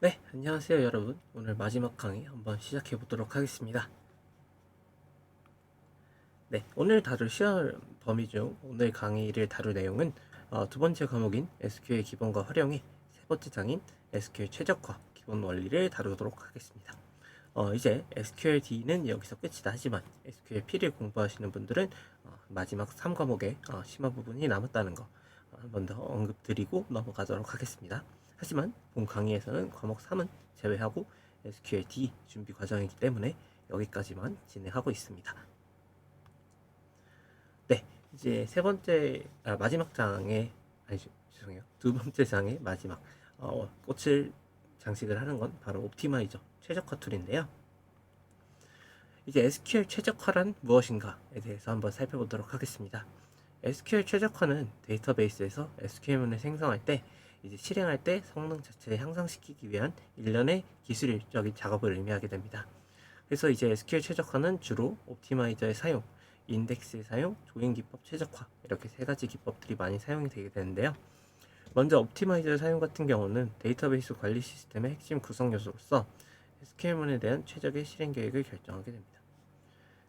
네, 안녕하세요 여러분. 오늘 마지막 강의 한번 시작해 보도록 하겠습니다. 네, 오늘 다룰 시험 범위 중 오늘 강의를 다룰 내용은 어, 두 번째 과목인 SQL 기본과 활용의 세 번째 장인 SQL 최적화 기본 원리를 다루도록 하겠습니다. 어, 이제 SQL D는 여기서 끝이다 하지만 SQL P를 공부하시는 분들은 어, 마지막 3과목에 어, 심화 부분이 남았다는 거 어, 한번 더 언급드리고 넘어가도록 하겠습니다. 하지만 본 강의에서는 과목 3은 제외하고 SQL D 준비 과정이기 때문에 여기까지만 진행하고 있습니다. 네, 이제 세 번째 아, 마지막 장의 아니 죄송해요 두 번째 장의 마지막 어, 꽃을 장식을 하는 건 바로 옵티마이저 최적화 툴인데요. 이제 SQL 최적화란 무엇인가에 대해서 한번 살펴보도록 하겠습니다. SQL 최적화는 데이터베이스에서 SQL문을 생성할 때 이제 실행할 때 성능 자체를 향상시키기 위한 일련의 기술적인 작업을 의미하게 됩니다. 그래서 이제 SQL 최적화는 주로 옵티마이저의 사용, 인덱스의 사용, 조인 기법 최적화 이렇게 세 가지 기법들이 많이 사용이 되게 되는데요. 먼저 옵티마이저의 사용 같은 경우는 데이터베이스 관리 시스템의 핵심 구성 요소로서 SQL문에 대한 최적의 실행 계획을 결정하게 됩니다.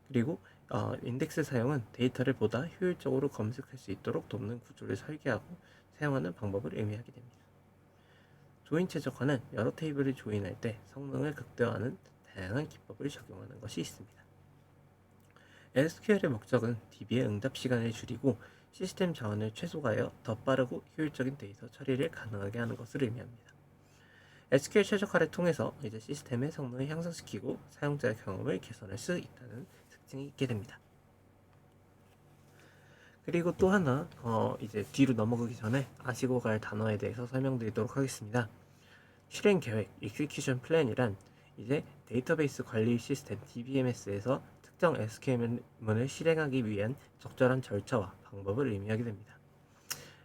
그리고 어, 인덱스 사용은 데이터를 보다 효율적으로 검색할 수 있도록 돕는 구조를 설계하고 사용하는 방법을 의미하게 됩니다. 조인 최적화는 여러 테이블을 조인할 때 성능을 극대화하는 다양한 기법을 적용하는 것이 있습니다. SQL의 목적은 DB의 응답 시간을 줄이고 시스템 자원을 최소화하여 더 빠르고 효율적인 데이터 처리를 가능하게 하는 것을 의미합니다. SQL 최적화를 통해서 이제 시스템의 성능을 향상시키고 사용자의 경험을 개선할 수 있다는 특징이 있게 됩니다. 그리고 또 하나 어, 이제 뒤로 넘어가기 전에 아시고 갈 단어에 대해서 설명드리도록 하겠습니다. 실행 계획 (execution plan)이란 이제 데이터베이스 관리 시스템 (DBMS에서) 특정 SQL문을 실행하기 위한 적절한 절차와 방법을 의미하게 됩니다.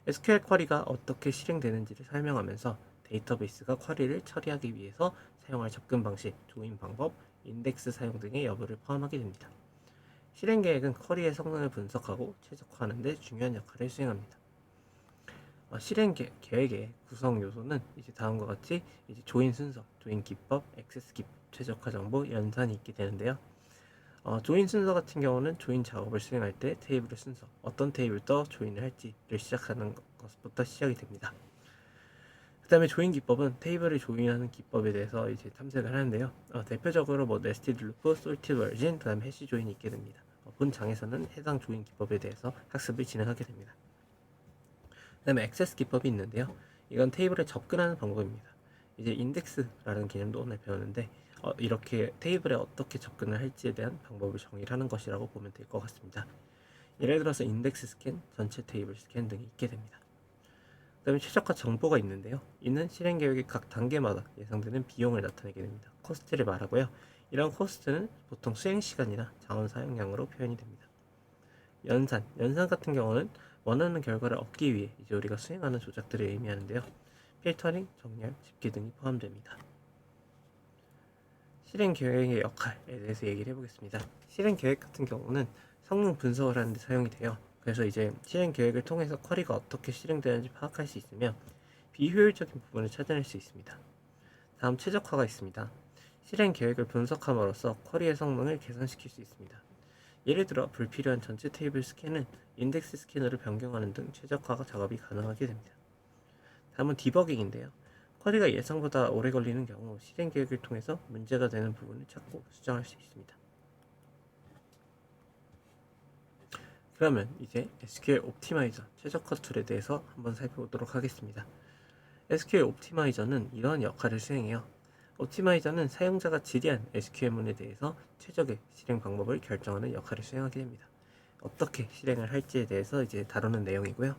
SQL 쿼리가 어떻게 실행되는지를 설명하면서 데이터베이스가 쿼리를 처리하기 위해서 사용할 접근 방식, 조인 방법, 인덱스 사용 등의 여부를 포함하게 됩니다. 실행 계획은 쿼리의 성능을 분석하고 최적화하는 데 중요한 역할을 수행합니다. 어, 실행 계, 계획의 구성 요소는 이제 다음과 같이 이제 조인 순서, 조인 기법, 액세스 기법, 최적화 정보, 연산이 있게 되는데요. 어, 조인 순서 같은 경우는 조인 작업을 수행할 때 테이블의 순서, 어떤 테이블부터 조인을 할지를 시작하는 것부터 시작이 됩니다. 그 다음에 조인 기법은 테이블을 조인하는 기법에 대해서 이제 탐색을 하는데요. 어, 대표적으로 뭐 네스티드 루프, 솔티드 버진, 그 다음에 해시 조인이 있게 됩니다. 어, 본 장에서는 해당 조인 기법에 대해서 학습을 진행하게 됩니다. 그 다음에 액세스 기법이 있는데요. 이건 테이블에 접근하는 방법입니다. 이제 인덱스라는 개념도 오늘 배웠는데 어, 이렇게 테이블에 어떻게 접근을 할지에 대한 방법을 정의를 하는 것이라고 보면 될 것 같습니다. 예를 들어서 인덱스 스캔, 전체 테이블 스캔 등이 있게 됩니다. 그 다음에 최적화 정보가 있는데요. 이는 실행 계획의 각 단계마다 예상되는 비용을 나타내게 됩니다. 코스트를 말하고요. 이런 코스트는 보통 수행 시간이나 자원 사용량으로 표현이 됩니다. 연산, 연산 같은 경우는 원하는 결과를 얻기 위해 이제 우리가 수행하는 조작들을 의미하는데요. 필터링, 정렬, 집계 등이 포함됩니다. 실행 계획의 역할에 대해서 얘기를 해보겠습니다. 실행 계획 같은 경우는 성능 분석을 하는 데 사용이 돼요. 그래서 이제 실행 계획을 통해서 쿼리가 어떻게 실행되는지 파악할 수 있으며 비효율적인 부분을 찾아낼 수 있습니다. 다음 최적화가 있습니다. 실행 계획을 분석함으로써 쿼리의 성능을 개선시킬 수 있습니다. 예를 들어 불필요한 전체 테이블 스캔은 인덱스 스캔으로 변경하는 등 최적화가 작업이 가능하게 됩니다. 다음은 디버깅인데요. 쿼리가 예상보다 오래 걸리는 경우 실행 계획을 통해서 문제가 되는 부분을 찾고 수정할 수 있습니다. 그러면 이제 SQL 옵티마이저 최적화 툴에 대해서 한번 살펴보도록 하겠습니다. SQL 옵티마이저는 이러한 역할을 수행해요. 옵티마이저는 사용자가 질의한 SQL문에 대해서 최적의 실행 방법을 결정하는 역할을 수행하게 됩니다. 어떻게 실행을 할지에 대해서 이제 다루는 내용이고요.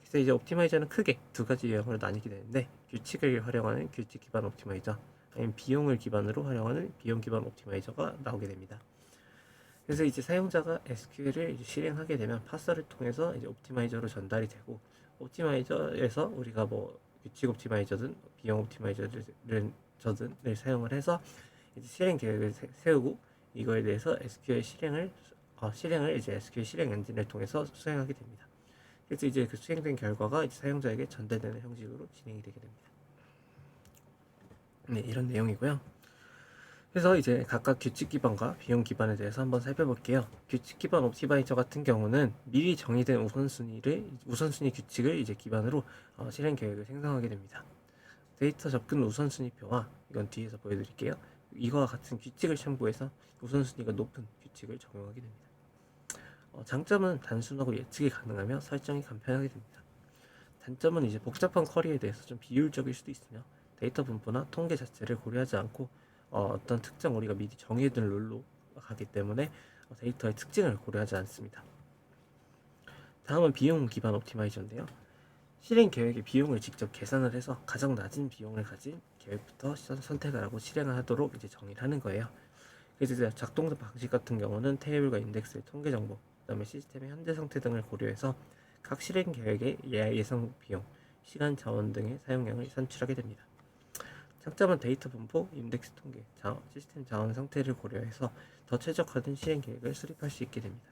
그래서 이제 옵티마이저는 크게 두 가지 유형으로 나뉘게 되는데 규칙을 활용하는 규칙 기반 옵티마이저, 아니면 비용을 기반으로 활용하는 비용 기반 옵티마이저가 나오게 됩니다. 그래서 이제 사용자가 SQL을 실행하게 되면 파서를 통해서 이제 옵티마이저로 전달이 되고 옵티마이저에서 우리가 뭐 규칙 옵티마이저든 비용 옵티마이저를 저든을 사용을 해서 이제 실행 계획을 세, 세우고 이거에 대해서 SQL 실행을 어, 실행을 이제 SQL 실행 엔진을 통해서 수행하게 됩니다. 그래서 이제 그 수행된 결과가 이제 사용자에게 전달되는 형식으로 진행이 되게 됩니다. 네, 이런 내용이고요. 그래서 이제 각각 규칙 기반과 비용 기반에 대해서 한번 살펴볼게요. 규칙 기반 옵티마이저 같은 경우는 미리 정의된 우선순위를 우선순위 규칙을 이제 기반으로 어, 실행 계획을 생성하게 됩니다. 데이터 접근 우선순위표와 이건 뒤에서 보여드릴게요. 이거와 같은 규칙을 참고해서 우선순위가 높은 규칙을 적용하게 됩니다. 어, 장점은 단순하고 예측이 가능하며 설정이 간편하게 됩니다. 단점은 이제 복잡한 쿼리에 대해서 좀 비효율적일 수도 있으며 데이터 분포나 통계 자체를 고려하지 않고 어, 떤 특정 우리가 미리 정해둔 룰로 가기 때문에 어, 데이터의 특징을 고려하지 않습니다. 다음은 비용 기반 옵티마이저인데요. 실행 계획의 비용을 직접 계산을 해서 가장 낮은 비용을 가진 계획부터 선- 선택을 하고 실행을 하도록 이제 정의를 하는 거예요. 그래서 작동 방식 같은 경우는 테이블과 인덱스의 통계 정보, 그다음에 시스템의 현재 상태 등을 고려해서 각 실행 계획의 예- 예상 비용, 시간 자원 등의 사용량을 산출하게 됩니다. 장점은 데이터 분포, 인덱스 통계, 자, 시스템 자원 상태를 고려해서 더 최적화된 실행 계획을 수립할 수 있게 됩니다.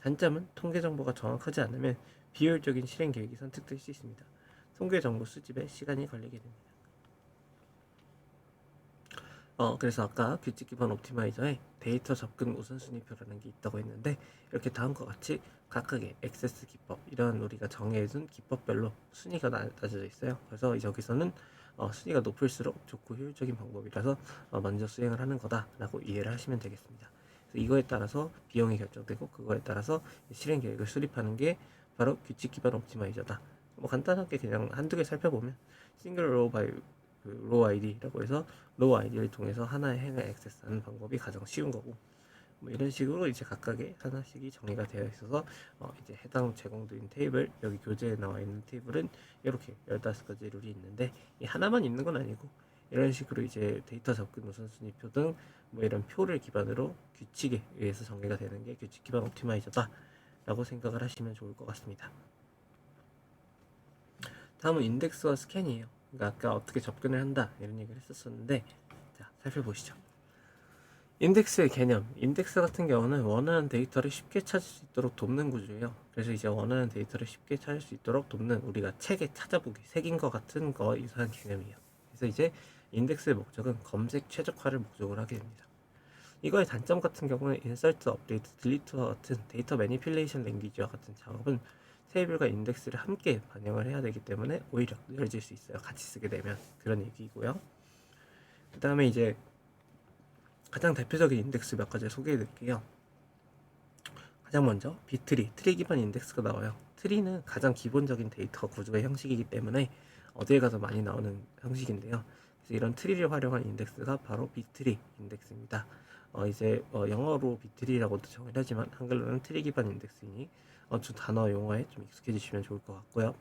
단점은 통계 정보가 정확하지 않으면 비효율적인 실행 계획이 선택될 수 있습니다. 통계 정보 수집에 시간이 걸리게 됩니다. 어, 그래서 아까 규칙 기반 옵티마이저에 데이터 접근 우선순위표라는 게 있다고 했는데 이렇게 다음과 같이 각각의 액세스 기법 이런 우리가 정해둔 기법별로 순위가 나- 나눠져 있어요. 그래서 여기서는 어, 순위가 높을수록 좋고 효율적인 방법이라서 어, 먼저 수행을 하는 거다라고 이해를 하시면 되겠습니다. 그래서 이거에 따라서 비용이 결정되고 그거에 따라서 실행 계획을 수립하는 게 바로 규칙 기반 옵티마이저다. 뭐 간단하게 그냥 한두 개 살펴보면 싱글 로우 바이 그 로우 아이디라고 해서 로우 아이디를 통해서 하나의 행을 액세스하는 방법이 가장 쉬운 거고 뭐 이런 식으로 이제 각각의 하나씩이 정리가 되어 있어서 어 이제 해당 제공된 테이블 여기 교재에 나와 있는 테이블은 이렇게 15가지 룰이 있는데 이 하나만 있는 건 아니고 이런 식으로 이제 데이터 접근 우선순위표 등 뭐 이런 표를 기반으로 규칙에 의해서 정리가 되는 게 규칙 기반 옵티마이저다 라고 생각을 하시면 좋을 것 같습니다. 다음은 인덱스와 스캔이에요. 그러니까 어떻게 접근을 한다 이런 얘기를 했었었는데 자 살펴보시죠. 인덱스의 개념. 인덱스 같은 경우는 원하는 데이터를 쉽게 찾을 수 있도록 돕는 구조예요. 그래서 이제 원하는 데이터를 쉽게 찾을 수 있도록 돕는 우리가 책에 찾아보기, 색인 것 같은 거 유사한 개념이에요. 그래서 이제 인덱스의 목적은 검색 최적화를 목적으로 하게 됩니다. 이거의 단점 같은 경우는 인서트, 업데이트, 딜리트와 같은 데이터 매니플레이션 랭귀지와 같은 작업은 테이블과 인덱스를 함께 반영을 해야 되기 때문에 오히려 느려질 수 있어요. 같이 쓰게 되면 그런 얘기고요. 그 다음에 이제 가장 대표적인 인덱스 몇 가지 소개해 드릴게요. 가장 먼저 비트리, 트리 기반 인덱스가 나와요. 트리는 가장 기본적인 데이터 구조의 형식이기 때문에 어디에 가도 많이 나오는 형식인데요. 그래서 이런 트리를 활용한 인덱스가 바로 비트리 인덱스입니다. 어, 이제 어, 영어로 비트리라고도 정의를 하지만 한글로는 트리 기반 인덱스이니 어, 주 단어 용어에 좀 익숙해지시면 좋을 것 같고요.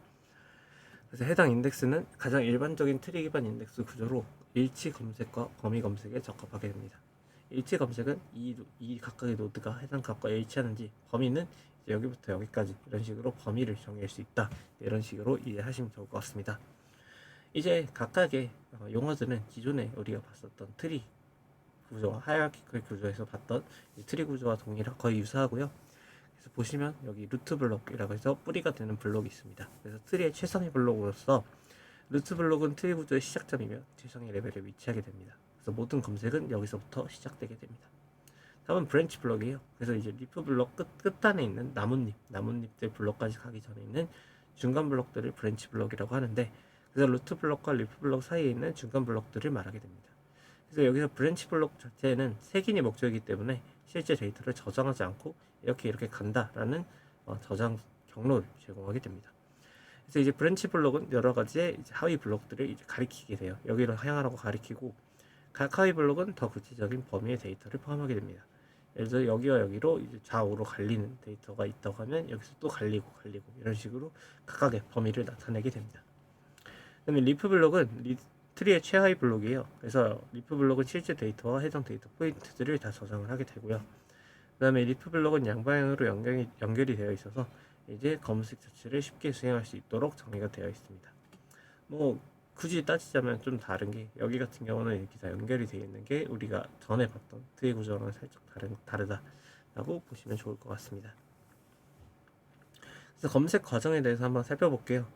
그래서 해당 인덱스는 가장 일반적인 트리 기반 인덱스 구조로 일치 검색과 범위 검색에 적합하게 됩니다. 일치 검색은 이, 이 각각의 노드가 해당 값과 일치하는지 범위는 여기부터 여기까지 이런 식으로 범위를 정할 수 있다 이런 식으로 이해하시면 좋을 것 같습니다. 이제 각각의 어, 용어들은 기존에 우리가 봤었던 트리 구조와 하이라키컬 구조에서 봤던 이 트리 구조와 동일하 거의 유사하고요. 그래서 보시면 여기 루트 블록이라고 해서 뿌리가 되는 블록이 있습니다. 그래서 트리의 최상위 블록으로서 루트 블록은 트리 구조의 시작점이며 최상위 레벨에 위치하게 됩니다. 그래서 모든 검색은 여기서부터 시작되게 됩니다. 다음은 브랜치 블록이에요. 그래서 이제 리프 블록 끝, 끝단에 있는 나뭇잎, 나뭇잎들 블록까지 가기 전에 있는 중간 블록들을 브랜치 블록이라고 하는데 그래서 루트 블록과 리프 블록 사이에 있는 중간 블록들을 말하게 됩니다. 그래서 여기서 브랜치 블록 자체는 색인이 목적이기 때문에 실제 데이터를 저장하지 않고 이렇게 이렇게 간다라는 어, 저장 경로를 제공하게 됩니다. 그래서 이제 브랜치 블록은 여러 가지의 하위 블록들을 이제 가리키게 돼요. 여기로 향하라고 가리키고 각 하위 블록은 더 구체적인 범위의 데이터를 포함하게 됩니다. 예를 들어 여기와 여기로 이제 좌우로 갈리는 데이터가 있다고 하면 여기서 또 갈리고 갈리고 이런 식으로 각각의 범위를 나타내게 됩니다. 그다음에 리프 블록은 리, 트리의 최하위 블록이에요. 그래서 리프 블록은 실제 데이터와 해당 데이터 포인트들을 다 저장을 하게 되고요. 그 다음에 리프 블록은 양방향으로 연결이, 연결이 되어 있어서 이제 검색 자체를 쉽게 수행할 수 있도록 정의가 되어 있습니다. 뭐 굳이 따지자면 좀 다른 게 여기 같은 경우는 이렇게 다 연결이 되어 있는 게 우리가 전에 봤던 트리 구조랑 살짝 다른 다르다라고 보시면 좋을 것 같습니다. 그래서 검색 과정에 대해서 한번 살펴볼게요.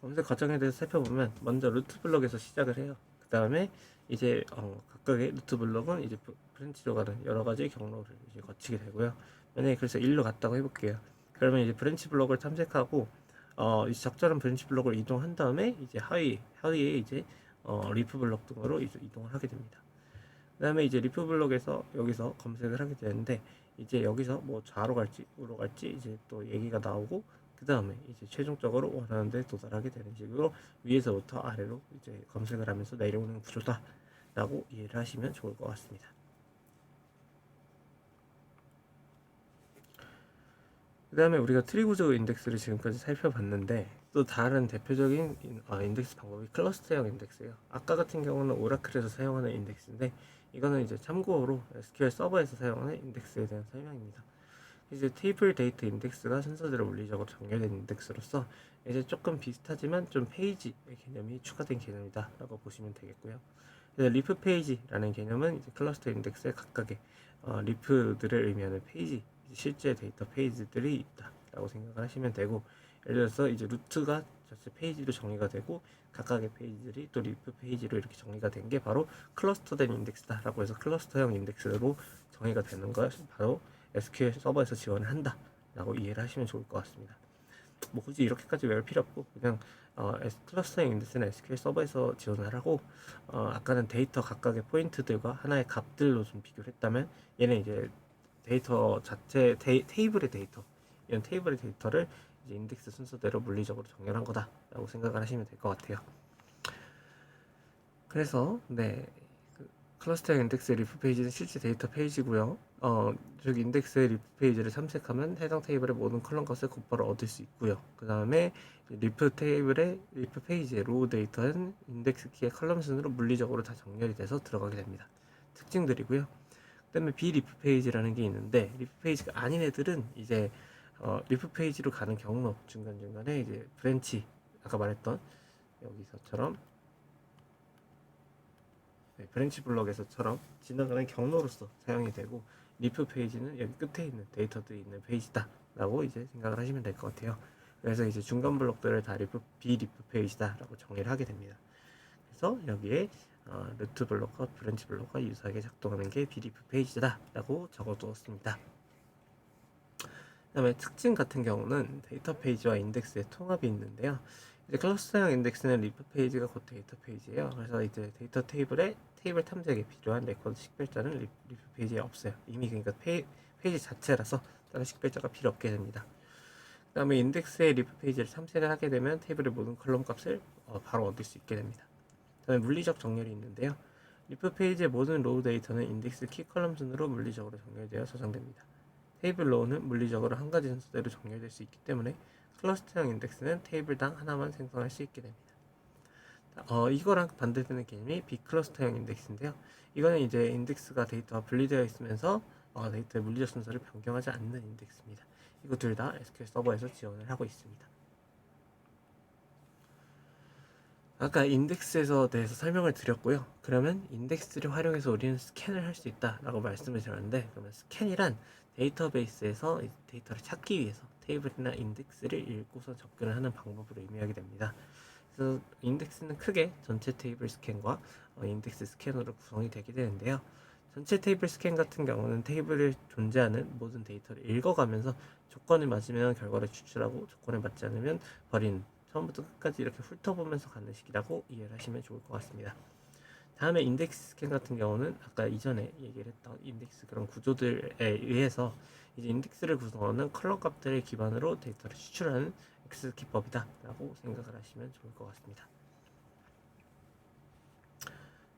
검색 과정에 대해서 살펴보면 먼저 루트 블럭에서 시작을 해요. 그 다음에 이제 어, 각각의 루트 블럭은 이제 브- 브랜치로 가는 여러 가지 경로를 이제 거치게 되고요. 만약에 그래서 일로 갔다고 해볼게요. 그러면 이제 브랜치 블럭을 탐색하고 어, 이 적절한 브랜치 블럭을 이동한 다음에 이제 하위 하위에 이제 어, 리프 블럭 등으로 이제 이동을 하게 됩니다. 그 다음에 이제 리프 블럭에서 여기서 검색을 하게 되는데 이제 여기서 뭐 좌로 갈지 우로 갈지 이제 또 얘기가 나오고 그 다음에 이제 최종적으로 원하는 데 도달하게 되는 식으로 위에서부터 아래로 이제 검색을 하면서 내려오는 구조다 라고 이해를 하시면 좋을 것 같습니다. 그 다음에 우리가 트리 구조 인덱스를 지금까지 살펴봤는데 또 다른 대표적인 인- 아, 인덱스 방법이 클러스터형 인덱스예요. 아까 같은 경우는 오라클에서 사용하는 인덱스인데 이거는 이제 참고로 SQL 서버에서 사용하는 인덱스에 대한 설명입니다. 이제 테이블 데이터 인덱스가 순서대로 물리적으로 정렬된 인덱스로서 이제 조금 비슷하지만 좀 페이지의 개념이 추가된 개념이다라고 보시면 되겠고요. 그래서 리프 페이지라는 개념은 이제 클러스터 인덱스의 각각의 어, 리프들을 의미하는 페이지, 실제 데이터 페이지들이 있다라고 생각을 하시면 되고 예를 들어서 이제 루트가 전체 페이지로 정리가 되고 각각의 페이지들이 또 리프 페이지로 이렇게 정리가 된 게 바로 클러스터된 인덱스다라고 해서 클러스터형 인덱스로 정의가 되는 것 바로 SQL 서버에서 지원을 한다 라고 이해를 하시면 좋을 것 같습니다. 뭐 굳이 이렇게까지 외울 필요 없고 그냥 어, 클러스터형 인덱스는 SQL 서버에서 지원을 하고 어, 아까는 데이터 각각의 포인트들과 하나의 값들로 좀 비교를 했다면 얘는 이제 데이터 자체 데이, 테이블의 데이터 이런 테이블의 데이터를 이제 인덱스 순서대로 물리적으로 정렬한 거다라고 생각을 하시면 될 것 같아요. 그래서 네그 클러스터 인덱스 리프 페이지는 실제 데이터 페이지고요. 어, 저기 인덱스의 리프 페이지를 탐색하면 해당 테이블의 모든 컬럼 값을 곧바로 얻을 수 있고요. 그 다음에 리프 테이블의 리프 페이지의 로우 데이터는 인덱스 키의 컬럼 순으로 물리적으로 다 정렬이 돼서 들어가게 됩니다. 특징들이고요. 그 다음에 비리프 페이지라는 게 있는데 리프 페이지가 아닌 애들은 이제 어, 리프 페이지로 가는 경로 중간 중간에 이제 브랜치 아까 말했던 여기서처럼 네, 브랜치 블럭에서처럼 지나가는 경로로서 사용이 되고 리프 페이지는 여기 끝에 있는 데이터들이 있는 페이지다라고 이제 생각을 하시면 될 것 같아요. 그래서 이제 중간 블록들을 다 리프 비리프 페이지다라고 정의를 하게 됩니다. 그래서 여기에 어, 루트 블록과 브랜치 블록과 유사하게 작동하는 게 비리프 페이지다라고 적어두었습니다. 그다음에 특징 같은 경우는 데이터 페이지와 인덱스의 통합이 있는데요. 이제 클러스터형 인덱스는 리프 페이지가 곧 데이터 페이지예요. 그래서 이제 데이터 테이블에 테이블 탐색에 필요한 레코드 식별자는 리, 리프 페이지에 없어요. 이미 그러니까 페이, 페이 지 자체라서 다른 식별자가 필요 없게 됩니다. 그 다음에 인덱스의 리프 페이지를 탐색을 하게 되면 테이블의 모든 컬럼 값을 어, 바로 얻을 수 있게 됩니다. 그 다음에 물리적 정렬이 있는데요. 리프 페이지의 모든 로우 데이터는 인덱스 키 컬럼 순으로 물리적으로 정렬되어 저장됩니다. 테이블 로우는 물리적으로 한 가지 순서대로 정렬될 수 있기 때문에 클러스터형 인덱스는 테이블당 하나만 생성할 수 있게 됩니다. 어, 이거랑 반대되는 개념이 비클러스터형 인덱스인데요. 이거는 이제 인덱스가 데이터와 분리되어 있으면서 어, 데이터의 물리적 순서를 변경하지 않는 인덱스입니다. 이거 둘 다 SQL 서버에서 지원을 하고 있습니다. 아까 인덱스에서 대해서 설명을 드렸고요. 그러면 인덱스를 활용해서 우리는 스캔을 할 수 있다라고 말씀을 드렸는데 그러면 스캔이란 데이터베이스에서 이 데이터를 찾기 위해서 테이블이나 인덱스를 읽고서 접근을 하는 방법을 의미하게 됩니다. 그래서 인덱스는 크게 전체 테이블 스캔과 어, 인덱스 스캔으로 구성이 되게 되는데요. 전체 테이블 스캔 같은 경우는 테이블에 존재하는 모든 데이터를 읽어가면서 조건을 맞으면 결과를 추출하고 조건에 맞지 않으면 버리는 처음부터 끝까지 이렇게 훑어보면서 가는 식이라고 이해를 하시면 좋을 것 같습니다. 다음에 인덱스 스캔 같은 경우는 아까 이전에 얘기를 했던 인덱스 그런 구조들에 의해서 이제 인덱스를 구성하는 컬럼 값들을 기반으로 데이터를 추출하는 엑스 기법이다 라고 생각을 하시면 좋을 것 같습니다.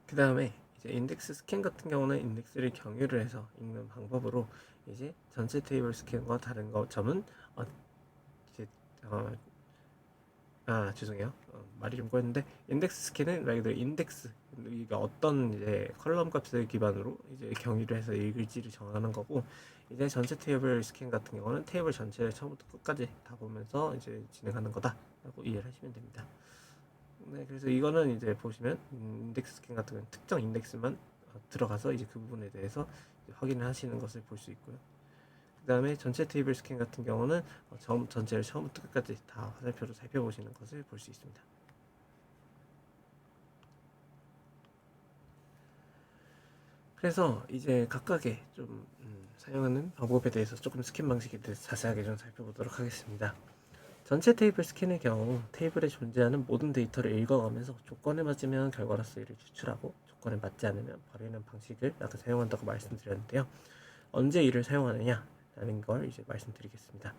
그 다음에 이제 인덱스 스캔 같은 경우는 인덱스를 경유를 해서 읽는 방법으로 이제 전체 테이블 스캔과 다른 거 점은 어, 이제 어, 아 죄송해요 어, 말이 좀 꼬였는데 인덱스 스캔은 말 그대로 인덱스 이게 어떤 이제 컬럼 값을 기반으로 이제 경유를 해서 읽을지를 정하는 거고 이제 전체 테이블 스캔 같은 경우는 테이블 전체를 처음부터 끝까지 다 보면서 이제 진행하는 거다라고 이해를 하시면 됩니다. 네, 그래서 이거는 이제 보시면 음, 인덱스 스캔 같은 경우는 특정 인덱스만 어, 들어가서 이제 그 부분에 대해서 확인을 하시는 것을 볼 수 있고요. 그 다음에 전체 테이블 스캔 같은 경우는 어, 점, 전체를 처음부터 끝까지 다 화살표로 살펴보시는 것을 볼 수 있습니다. 그래서 이제 각각의 좀 음, 사용하는 방법에 대해서 조금 스캔 방식에 대해서 자세하게 좀 살펴보도록 하겠습니다. 전체 테이블 스캔의 경우 테이블에 존재하는 모든 데이터를 읽어가면서 조건에 맞으면 결과로서 이를 추출하고 조건에 맞지 않으면 버리는 방식을 아까 사용한다고 말씀드렸는데요. 언제 이를 사용하느냐 라는 걸 이제 말씀드리겠습니다.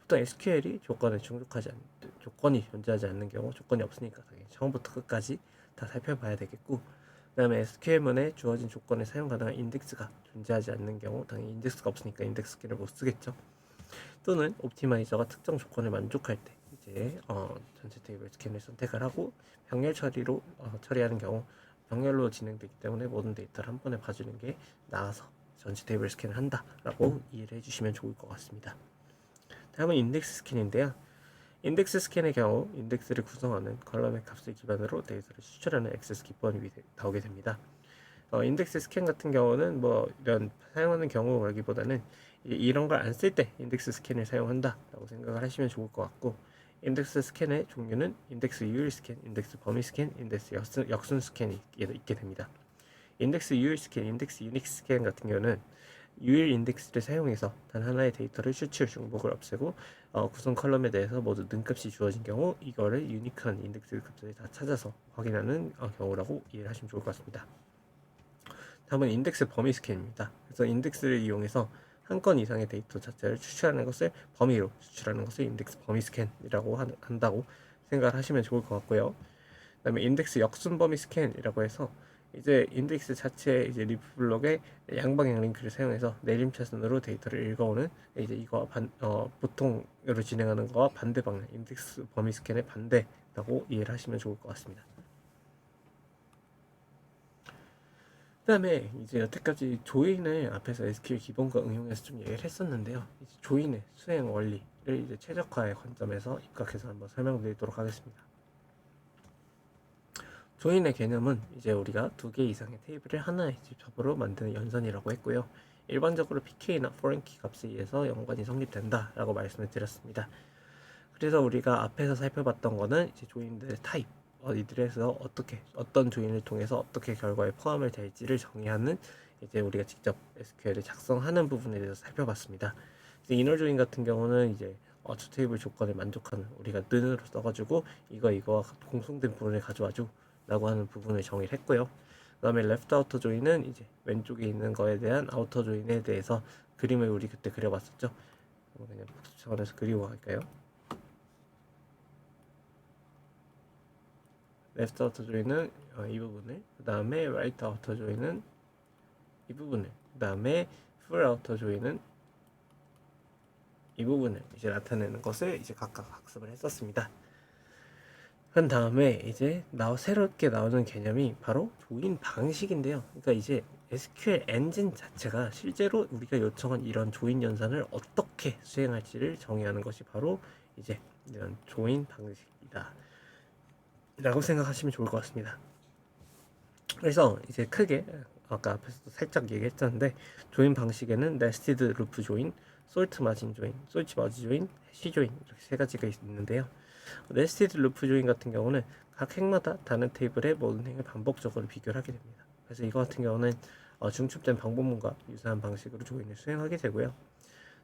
보통 SQL이 조건에 충족하지 않는 조건이 존재하지 않는 경우 조건이 없으니까 처음부터 끝까지 다 살펴봐야 되겠고 그다음에 SQL문에 주어진 조건에 사용 가능한 인덱스가 존재하지 않는 경우 당연히 인덱스가 없으니까 인덱스 키를 못 쓰겠죠. 또는 옵티마이저가 특정 조건을 만족할 때 이제 어, 전체 테이블 스캔을 선택을 하고 병렬 처리로 어, 처리하는 경우 병렬로 진행되기 때문에 모든 데이터를 한 번에 봐주는 게 나아서 전체 테이블 스캔을 한다라고 이해를 해주시면 좋을 것 같습니다. 다음은 인덱스 스캔인데요. 인덱스 스캔의 경우 인덱스를 구성하는 컬럼의 값을 기반으로 데이터를 추출하는 액세스 기법이 되- 나오게 됩니다. 어, 인덱스 스캔 같은 경우는 뭐 이런 사용하는 경우라기보다는 이- 이런 걸 안 쓸 때 인덱스 스캔을 사용한다라고 생각을 하시면 좋을 것 같고 인덱스 스캔의 종류는 인덱스 유일 스캔, 인덱스 범위 스캔, 인덱스 역순, 역순 스캔이 있게 됩니다. 인덱스 유일 스캔, 인덱스 유닉 스캔 같은 경우는 유일 인덱스를 사용해서 단 하나의 데이터를 추출, 중복을 없애고 어, 구성 컬럼에 대해서 모두 능값이 주어진 경우 이거를 유니크한 인덱스 값을 다 찾아서 확인하는 어, 경우라고 이해를 하시면 좋을 것 같습니다. 다음은 인덱스 범위 스캔입니다. 그래서 인덱스를 이용해서 한 건 이상의 데이터 자체를 추출하는 것을 범위로 추출하는 것을 인덱스 범위 스캔이라고 한- 한다고 생각을 하시면 좋을 것 같고요. 그다음에 인덱스 역순 범위 스캔이라고 해서 이제 인덱스 자체 이제 리프 블록의 양방향 링크를 사용해서 내림 차순으로 데이터를 읽어오는 이제 이거 반, 어, 보통으로 진행하는 거와 반대 방향 인덱스 범위 스캔의 반대라고 이해를 하시면 좋을 것 같습니다. 그다음에 이제 여태까지 조인을 앞에서 SQL 기본과 응용해서 좀 얘기를 했었는데요. 조인의 수행 원리를 이제 최적화의 관점에서 입각해서 한번 설명드리도록 하겠습니다. 조인의 개념은 이제 우리가 두 개 이상의 테이블을 하나의 집합으로 만드는 연산이라고 했고요. 일반적으로 PK나 key 값에 의해서 연관이 성립된다라고 말씀을 드렸습니다. 그래서 우리가 앞에서 살펴봤던 거는 이제 조인들의 타입, 어, 이들에서 어떻게 어떤 조인을 통해서 어떻게 결과에 포함을 될지를 정의하는 이제 우리가 직접 SQL을 작성하는 부분에 대해서 살펴봤습니다. 이너 조인 같은 경우는 이제 어, 주 테이블 조건에 만족하는 우리가 는으로 써가지고 이거 이거와 공통된 부분을 가져와줘 라고 하는 부분을 정의를 했고요. 그 다음에 아우터 조인은 이제 왼쪽에 있는 거에 대한 아우터 조인에 대해서 그림을 우리 그때 그려봤었죠. 그냥 복습 차원에서 그리고 갈까요? 조인은 어, 이 부분을 그 다음에 아우터 조인은 이 부분을 그 다음에 풀 아우터 조인은 이 부분을 이제 나타내는 것을 이제 각각 학습을 했었습니다. 그 다음에 이제 나 새롭게 나오는 개념이 바로 조인 방식인데요. 그러니까 이제 SQL 엔진 자체가 실제로 우리가 요청한 이런 조인 연산을 어떻게 수행할지를 정의하는 것이 바로 이제 이런 조인 방식이다. 라고 생각하시면 좋을 것 같습니다. 그래서 이제 크게 아까 앞에서도 살짝 얘기했었는데 조인 방식에는 네스티드 루프 조인, 솔트 마진 조인, 솔치 마지 조인, 해시 조인 이렇게 세 가지가 있는데요. 네스티드 루프 조인 같은 경우는 각 행마다 다른 테이블의 모든 행을 반복적으로 비교를 하게 됩니다. 그래서 이거 같은 경우는 어, 중첩된 방법문과 유사한 방식으로 조인을 수행하게 되고요.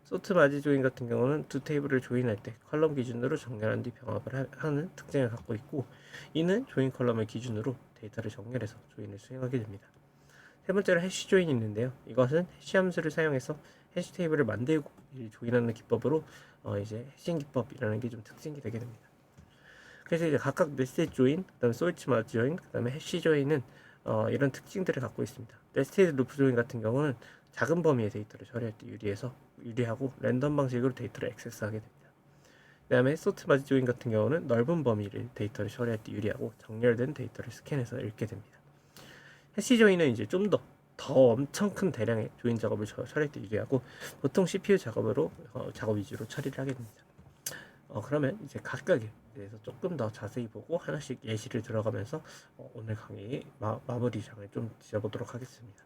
소트 마지 조인 같은 경우는 두 테이블을 조인할 때 컬럼 기준으로 정렬한 뒤 병합을 하- 하는 특징을 갖고 있고 이는 조인 컬럼을 기준으로 데이터를 정렬해서 조인을 수행하게 됩니다. 세 번째로 해시 조인이 있는데요. 이것은 해시 함수를 사용해서 해시 테이블을 만들고 이 조인하는 기법으로 어, 이제 해싱 기법이라는 게 좀 특징이 되게 됩니다. 그래서 이제 각각 네스티드 조인, 그다음에 솔치 마지 조인, 그다음에 해시 조인은 어, 이런 특징들을 갖고 있습니다. 네스티드 루프 조인 같은 경우는 작은 범위의 데이터를 처리할 때 유리해서 유리하고 랜덤 방식으로 데이터를 액세스하게 됩니다. 그다음에 소트 마지 조인 같은 경우는 넓은 범위를 데이터를 처리할 때 유리하고 정렬된 데이터를 스캔해서 읽게 됩니다. 해시 조인은 이제 좀 더 더 엄청 큰 대량의 조인 작업을 처- 처리할 때 유리하고 보통 CPU 작업으로 어, 작업 위주로 처리를 하게 됩니다. 어, 그러면 이제 각각에 대해서 조금 더 자세히 보고 하나씩 예시를 들어가면서 어, 오늘 강의 마, 마무리장을 좀 지어보도록 하겠습니다.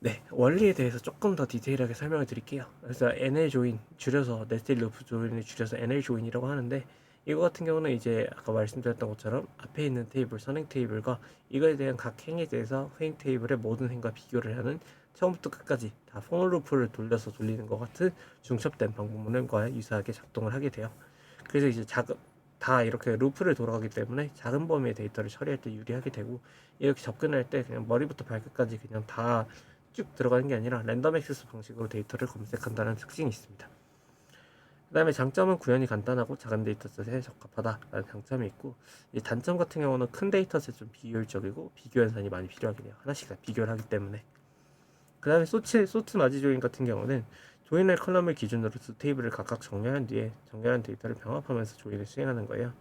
네, 원리에 대해서 조금 더 디테일하게 설명을 드릴게요. 그래서 NL 조인 줄여서 네스틸 루프 조인을 줄여서 NL 조인이라고 하는데 이거 같은 경우는 이제 아까 말씀드렸던 것처럼 앞에 있는 테이블 선행 테이블과 이거에 대한 각 행에 대해서 후행 테이블의 모든 행과 비교를 하는 처음부터 끝까지 다 포멀 루프를 돌려서 돌리는 것 같은 중첩된 방법론과 유사하게 작동을 하게 돼요. 그래서 이제 작은 다 이렇게 루프를 돌아가기 때문에 작은 범위의 데이터를 처리할 때 유리하게 되고 이렇게 접근할 때 그냥 머리부터 발끝까지 그냥 다 쭉 들어가는 게 아니라 랜덤 액세스 방식으로 데이터를 검색한다는 특징이 있습니다. 그 다음에 장점은 구현이 간단하고 작은 데이터셋에 적합하다라는 장점이 있고 이 단점 같은 경우는 큰 데이터셋 좀 비효율적이고 비교 연산이 많이 필요하긴 해요. 하나씩 다 비교를 하기 때문에. 그 다음에 소치, 소트 마지 조인 같은 경우는 조인할 컬럼을 기준으로 두 테이블을 각각 정렬한 뒤에 정렬한 데이터를 병합하면서 조인을 수행하는 거예요.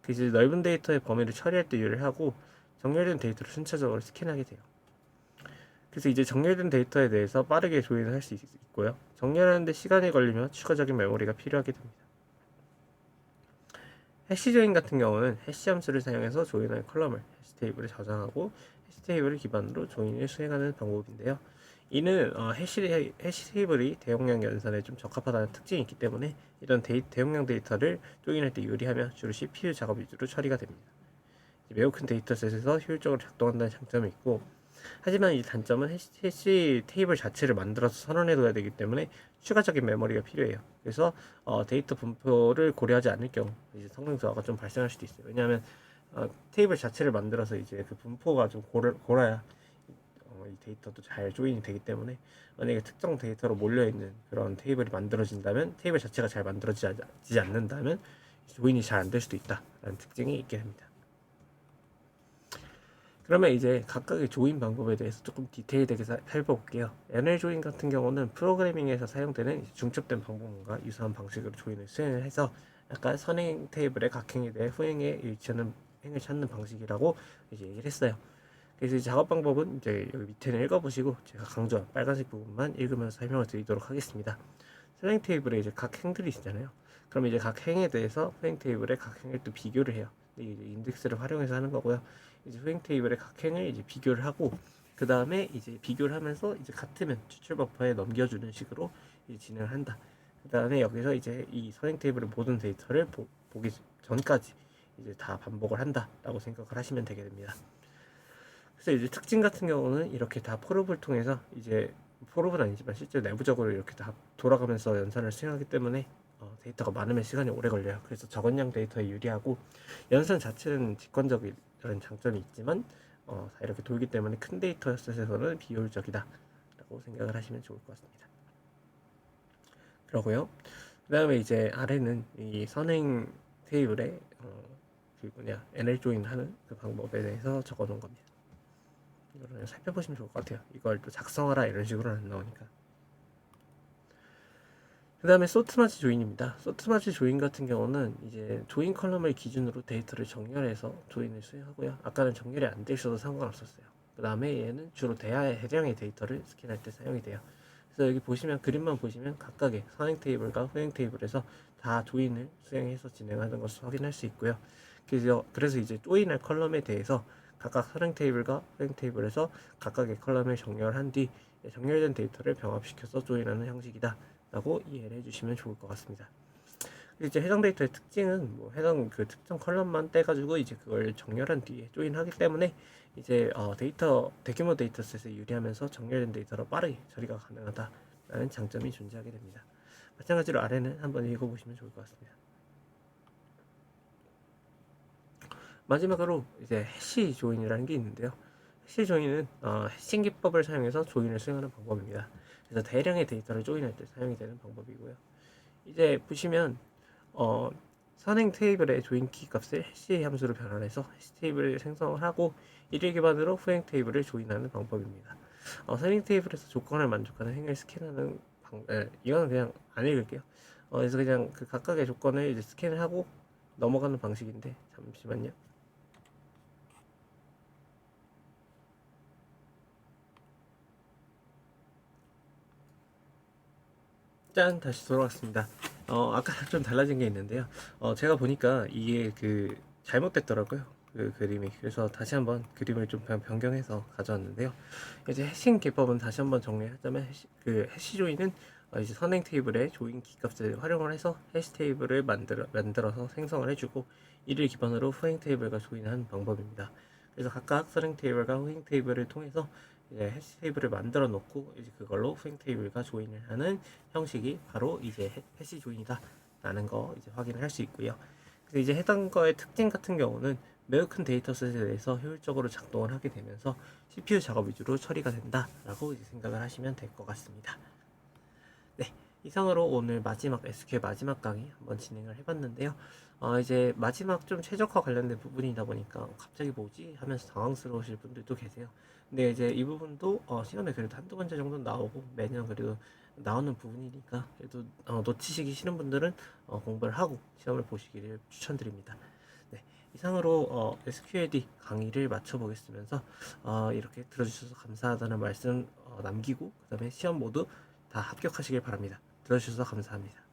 그 이제 넓은 데이터의 범위를 처리할 때 유리하고 정렬된 데이터를 순차적으로 스캔하게 돼요. 그래서 이제 정렬된 데이터에 대해서 빠르게 조인을 할수 있고요. 정렬하는데 시간이 걸리면 추가적인 메모리가 필요하게 됩니다. 해시 조인 같은 경우는 해시 함수를 사용해서 조인할 컬럼을 해시 테이블에 저장하고 해시 테이블을 기반으로 조인을 수행하는 방법인데요. 이는 어, 해시, 해시 테이블이 대용량 연산에 좀 적합하다는 특징이 있기 때문에 이런 데이, 대용량 데이터를 조인할 때 유리하며 주로 CPU 작업 위주로 처리가 됩니다. 매우 큰 데이터셋에서 효율적으로 작동한다는 장점이 있고 하지만 이 단점은 해시, 테이블 자체를 만들어서 선언해둬야 되기 때문에 추가적인 메모리가 필요해요. 그래서 어, 데이터 분포를 고려하지 않을 경우 이제 성능 저하가 좀 발생할 수도 있어요. 왜냐하면 어, 테이블 자체를 만들어서 이제 그 분포가 좀 고려, 고라야 어, 이 데이터도 잘 조인이 되기 때문에 만약에 특정 데이터로 몰려 있는 그런 테이블이 만들어진다면 테이블 자체가 잘 만들어지지 않는다면 조인이 잘 안 될 수도 있다라는 특징이 있게 됩니다. 그러면 이제 각각의 조인 방법에 대해서 조금 디테일하게 사- 살펴볼게요. NL 조인 같은 경우는 프로그래밍에서 사용되는 이제 중첩된 방법과 유사한 방식으로 조인을 수행을 해서 약간 선행 테이블의 각 행에 대해 후행에 일치하는 행을 찾는 방식이라고 이제 얘기를 했어요. 그래서 이 작업 방법은 이제 여기 밑에는 읽어보시고 제가 강조한 빨간색 부분만 읽으면서 설명을 드리도록 하겠습니다. 선행 테이블에 이제 각 행들이 있잖아요. 그럼 이제 각 행에 대해서 후행 테이블의 각 행을 또 비교를 해요. 이제 인덱스를 활용해서 하는 거고요. 이제 후행 테이블의 각 행을 이제 비교를 하고 그 다음에 이제 비교를 하면서 이제 같으면 추출 버퍼에 넘겨주는 식으로 진행을 한다. 그 다음에 여기서 이제 이 선행 테이블의 모든 데이터를 보, 보기 전까지 이제 다 반복을 한다라고 생각을 하시면 되게 됩니다. 그래서 이제 특징 같은 경우는 이렇게 다 포룹을 통해서 이제 포룹은 아니지만 실제 내부적으로 이렇게 다 돌아가면서 연산을 수행하기 때문에 어, 데이터가 많으면 시간이 오래 걸려요. 그래서 적은 양 데이터에 유리하고 연산 자체는 직관적 인 장점이 있지만 어, 다 이렇게 돌기 때문에 큰 데이터 셋에서는 비효율적이다 라고 생각을 하시면 좋을 것 같습니다. 그러고요. 그 다음에 이제 아래는 이 선행 테이블에 어, 그 뭐냐 NL 조인 하는 그 방법에 대해서 적어 놓은 겁니다. 이거를 살펴보시면 좋을 것 같아요. 이걸 또 작성하라 이런 식으로 안 나오니까. 그 다음에 소트마치 조인입니다. 소트마치 조인 같은 경우는 이제 조인 컬럼을 기준으로 데이터를 정렬해서 조인을 수행하고요. 아까는 정렬이 안 돼 있어도 상관없었어요. 그 다음에 얘는 주로 대하의 해량의 데이터를 스캔할 때 사용이 돼요. 그래서 여기 보시면 그림만 보시면 각각의 선행 테이블과 후행 테이블에서 다 조인을 수행해서 진행하는 것을 확인할 수 있고요. 그래서 그래서 이제 조인할 컬럼에 대해서 각각 선행 테이블과 후행 테이블에서 각각의 컬럼을 정렬한 뒤 정렬된 데이터를 병합시켜서 조인하는 형식이다. 라고 이해를 해주시면 좋을 것 같습니다. 이제 해당 데이터의 특징은 뭐 해당 그 특정 컬럼만 떼가지고 이제 그걸 정렬한 뒤에 조인하기 때문에 이제 어 데이터 대규모 데이터셋에 유리하면서 정렬된 데이터로 빠르게 처리가 가능하다라는 장점이 존재하게 됩니다. 마찬가지로 아래는 한번 읽어보시면 좋을 것 같습니다. 마지막으로 이제 해시 조인이라는 게 있는데요. 해시 조인은 어, 해싱 기법을 사용해서 조인을 수행하는 방법입니다. 그래서 대량의 데이터를 조인할 때 사용이 되는 방법이고요. 이제 보시면 어, 선행 테이블의 조인 키 값을 해시 함수로 변환해서 해시 테이블을 생성을 하고 이를 기반으로 후행 테이블을 조인하는 방법입니다. 어, 선행 테이블에서 조건을 만족하는 행을 스캔하는 방, 에, 이거는 그냥 안 읽을게요. 어, 그래서 그냥 그 각각의 조건을 이제 스캔을 하고 넘어가는 방식인데 잠시만요. 짠 다시 돌아왔습니다. 어 아까랑 좀 달라진 게 있는데요. 어 제가 보니까 이게 그 잘못됐더라고요. 그그 그림이. 그래서 다시 한번 그림을 좀 변- 변경해서 가져왔는데요. 이제 해싱 기법은 다시 한번 정리하자면 해시, 그 해시 조인은 어, 이제 선행 테이블에 조인 키값을 활용을 해서 해시 테이블을 만들어 만들어서 생성을 해주고 이를 기반으로 후행 테이블과 조인하는 방법입니다. 그래서 각각 선행 테이블과 후행 테이블을 통해서 이제 해시 테이블을 만들어 놓고 이제 그걸로 후행 테이블과 조인을 하는 형식이 바로 이제 해- 해시 조인이다 라는 거 이제 확인을 할 수 있고요. 그래서 이제 해당 거의 특징 같은 경우는 매우 큰 데이터셋에 대해서 효율적으로 작동을 하게 되면서 CPU 작업 위주로 처리가 된다라고 이제 생각을 하시면 될 것 같습니다. 네, 이상으로 오늘 마지막 SQL 마지막 강의 한번 진행을 해봤는데요. 어, 이제 마지막 좀 최적화 관련된 부분이다 보니까 갑자기 뭐지 하면서 당황스러우실 분들도 계세요. 근데 이제 이 부분도 어, 시험에 그래도 한두 번째 정도 나오고 매년 그래도 나오는 부분이니까 그래도 어, 놓치시기 싫은 분들은 어, 공부를 하고 시험을 보시기를 추천드립니다. 네, 이상으로 어, SQLD 강의를 마쳐보겠으면서 어, 이렇게 들어주셔서 감사하다는 말씀 어, 남기고 그다음에 시험 모두 다 합격하시길 바랍니다. 들어주셔서 감사합니다.